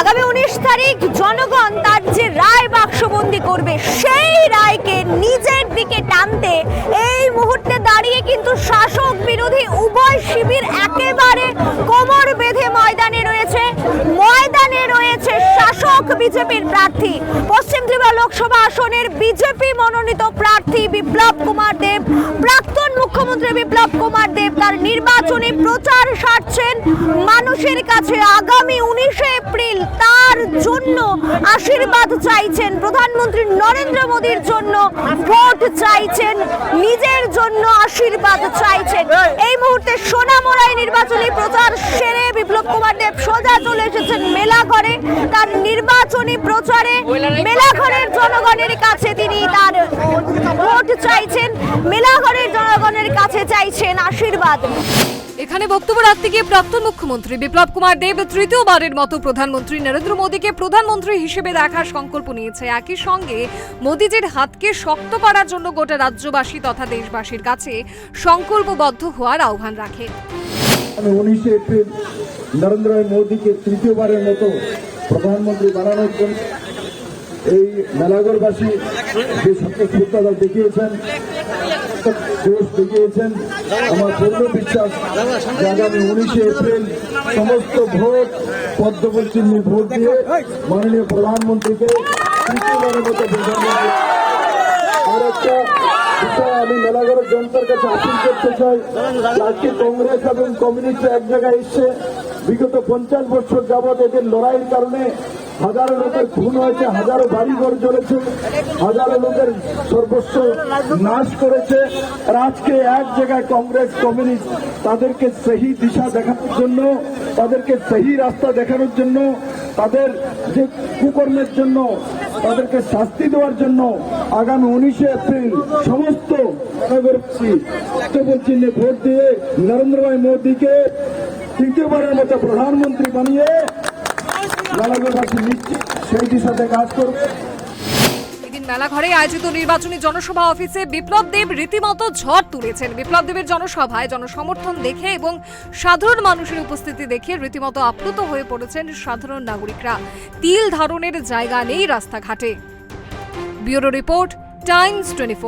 আগামী উনিশ তারিখ জনগণ তার যে রায় বাক্সবন্দি করবে, সেই রায়কে নিজের দিকে টানতে এই মুহূর্তে দাঁড়িয়ে কিন্তু শাসক বিরোধী উভয় শিবির একেবারে কোমর বেঁধে ময়দানে রয়েছে। ময়দানে রয়েছে শাসক বিজেপির প্রার্থী। পশ্চিম ত্রিপুরা লোকসভা আসনের বিজেপি মনোনীত প্রার্থী বিপ্লব কুমার দেব। প্রাক্তন মুখ্যমন্ত্রী বিপ্লব কুমার দেব তার নির্বাচনী প্রচার সারছেন। মানুষের কাছে আগামী উনিশে জন্য আশীর্বাদ চাইছেন প্রধানমন্ত্রী নরেন্দ্র মোদীর জন্য, ভোট চাইছেন, নিজের জন্য আশীর্বাদ চাইছেন। এই মুহূর্তে সোনামুড়াই নির্বাচনী প্রচার সেরে বিপ্লব কুমার দেব সোজা চলে এসেছেন মেলাঘরে। তার নির্বাচনী প্রচারে মেলাঘরের জনগণের কাছে তিনি তার ভোট চাইছেন। কাছে চাইছেন আশীর্বাদ। এখানে বক্তব্য রাখতে গিয়ে প্রাক্তন মুখ্যমন্ত্রী বিপ্লব কুমার দেব তৃতীয়বারের মতো প্রধানমন্ত্রী নরেন্দ্র মোদীকে প্রধানমন্ত্রী হিসেবে দেখার সংকল্প নিয়েছে। একই সঙ্গে মোদীজির হাতকে শক্ত করার জন্য গোটা রাজ্যবাসী তথা দেশবাসীর কাছে সংকল্পবদ্ধ হওয়ার আহ্বান রাখে। উনিশে এপ্রিল নরেন্দ্র মোদীকে তৃতীয়বারের মতো প্রধানমন্ত্রী বানানোর জন্য এই মেলাগড়বাসী যে স্বতঃস্ফূর্ততা দেখিয়েছেন দেখিয়েছেন। আমার পূর্ণ বিশ্বাস যে আগামী উনিশে এপ্রিল সমস্ত ভোট ভোট দিয়ে মাননীয় প্রধানমন্ত্রীকে তৃতীয়বারের মতো আমি মেলাগড়ের জনতার কাছে আপিল করতে চাই। আজকে কংগ্রেস এবং কমিউনিস্ট এক জায়গায় এসছে। বিগত পঞ্চাশ বছর যাবৎ এদের লড়াইয়ের কারণে হাজারো লোকের খুন হয়েছে, হাজারো বাড়িঘর জ্বলেছে, হাজারো লোকের সর্বস্ব নাশ করেছে। আর আজকে এক জায়গায় কংগ্রেস, কমিউনিস্ট তাদেরকে সেই দিশা দেখানোর জন্য, তাদেরকে সেই রাস্তা দেখানোর জন্য, তাদের যে কুকর্মের জন্য, তাদেরকে শাস্তি দেওয়ার জন্য আগামী উনিশে এপ্রিল সমস্ত চিহ্নে ভোট দিয়ে নরেন্দ্র ভাই মোদীকে তৃতীয়বারের মতো প্রধানমন্ত্রী বানিয়ে কাজ করবে মেলাঘরে আয়োজিত নির্বাচনী জনসভা অফিসে বিপ্লব দেব রীতিমতো ঝড় তুলেছেন। বিপ্লব দেবের জনসভায় জনসমর্থন দেখে এবং সাধারণ মানুষের উপস্থিতি দেখে রীতিমতো আপ্লুত হয়ে পড়েছেন সাধারণ নাগরিকরা। তিল ধারণের জায়গা নেই রাস্তাঘাটে। Bureau report, Times twenty